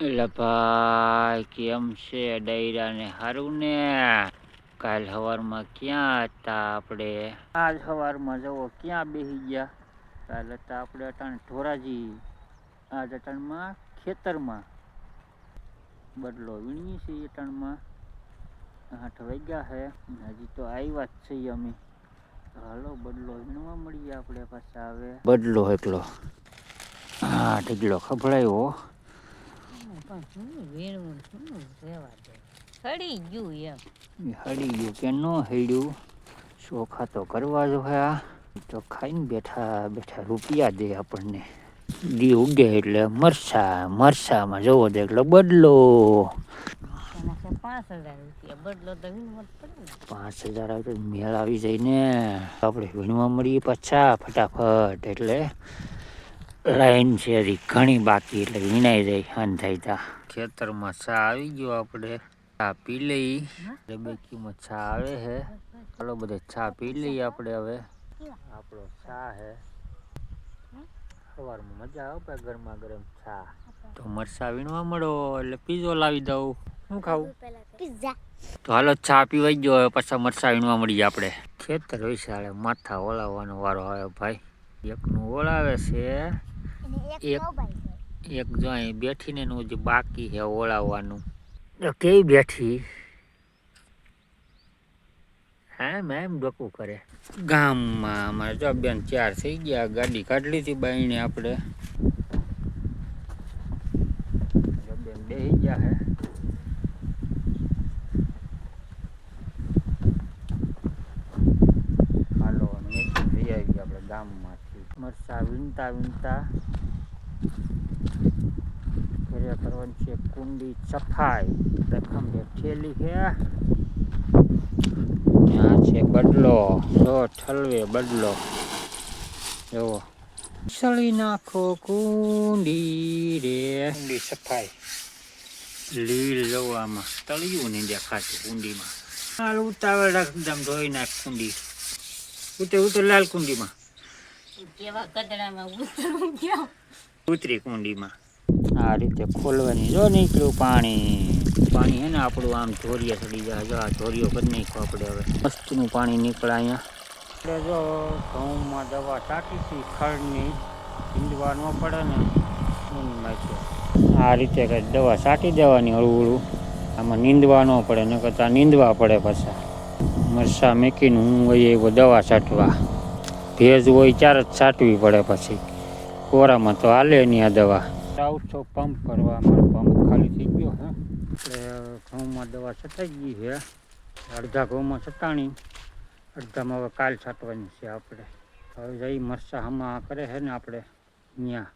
એટલે ભાઈ કેમ છે ડૈરા ને હારું ને કાલ સવારમાં ક્યાં હતા આપણે? આજ સવારમાં જવો ક્યાં બેસી ગયા? કાલ હતા આપણે અટાણ ધોરાજી. આજ અટાણમાં ખેતરમાં. બદલો વીણીએ છીએ અટાણમાં. આઠ વાગ્યા છે હજી તો આવ્યા જ છીએ અમે. હાલો બદલો વીણવા મળીએ આપણે પાછા હવે. બદલો એટલો હા ઢગલો ખભડાયો. પણ હું વીણવું ને રહેવા દે? હળી ગયું એમ. હળી ગયું કે ન હળ્યું? ચોખા તો કરવા જ હોય તો ખાઈને બેઠા બેઠા રૂપિયા દે આપણને. દી ઉગે એટલે મરસા મરસામાં જવો દે એટલે બદલો. પાંચ હજાર રૂપિયા બદલો તો વીણવો જ પડે ને. પાંચ હજાર આવે તો મેળ આવી જાય ને. આપણે વીણવા મળીએ પાછા ફટાફટ એટલે લાઈન છે હજી ઘણી બાકી એટલે વીણાઈ જાય હાન થાય તા. ખેતરમાં ચા આવી ગયો આપણે. ચા પી લઈ. ડબેકીમાં ચા આવે છે. ચાલો બધે ચા પી લઈએ આપણે હવે. આપણો ચા હે સવારમાં મજા આવે ગરમા ગરમ ચા. તો મરસા વીણવા મળો એટલે પીઝો લાવી દઉં. શું ખાવું પીઝા. તો હાલો ચા પીવાઈ ગયો હવે પાછા મરસા વીણવા મળીએ આપણે. ખેતર વિશાળે માથા ઓલાવવાનો વારો આવે ભાઈ. એકનું ઓળાવે છે. એક એક- જો અહીં બેઠીને એનું જે બાકી છે ઓળાવવાનું. કેવી બેઠી? હા એમ ડોકું કરે. ગામમાં અમારે જો બેન ચાર થઈ ગયા ગાડી કાઢી લીધી બાઈને આપણે. બેસી ગયા હે હાલો નીચે જઈ આવી આપણે ગામમાંથી. મરસા વીણતા વીણતા ઘરે કરવાની છે કુંડી ચફાઈ પ્રથમ બે ઠેલી છે. આ છે બદલો. જો ઠલવે બદલો. જુઓ. સળી નાખો કુંડી રે. કુંડી સફાઈ. લીલ જવો આમાં તળિયું નહીં દેખાતું કુંડીમાં. હાલ ઉતાવળ એકદમ ધોઈ નાખ કુંડી. ઉતે ઉતે લાલ કુંડીમાં. કેવા ઉતરી કુંડીમાં. આ રીતે ખોલવાની જો નીકળ્યું પાણી. પાણી હે ને આપણું આમ ધોરિયા ચડી જાય. જો આ ધોરિયો કરી નાખ્યો આપણે હવે. મસ્તનું પાણી નીકળે અહીંયા. આપણે જો ઘઉંમાં દવા ટાંકી હતી ખડની ભીંડવા ન પડે ને આ રીતે કંઈ દવા છાંટી દેવાની હળવું હળવું આમાં નીંદવા ન પડે ન કરતાં નીંદવા પડે પાછા. મરસા મેકીને હું વહી આવ્યો દવા છાંટવા. ભેજ હોય ત્યારે જ છાંટવી પડે પછી. કોરામાં તો હાલે નહીં આ દવા. આવતો પંપ કરવા અમારો પંપ ખાલી થઈ ગયો હે. એટલે ઘઉંમાં દવા છટાઈ ગઈ છે અડધા ઘઉંમાં છટાણી. અડધામાં હવે કાલ છાંટવાની છે આપણે. હવે જઈ મરસા હમા કરે છે ને આપણે ત્યાં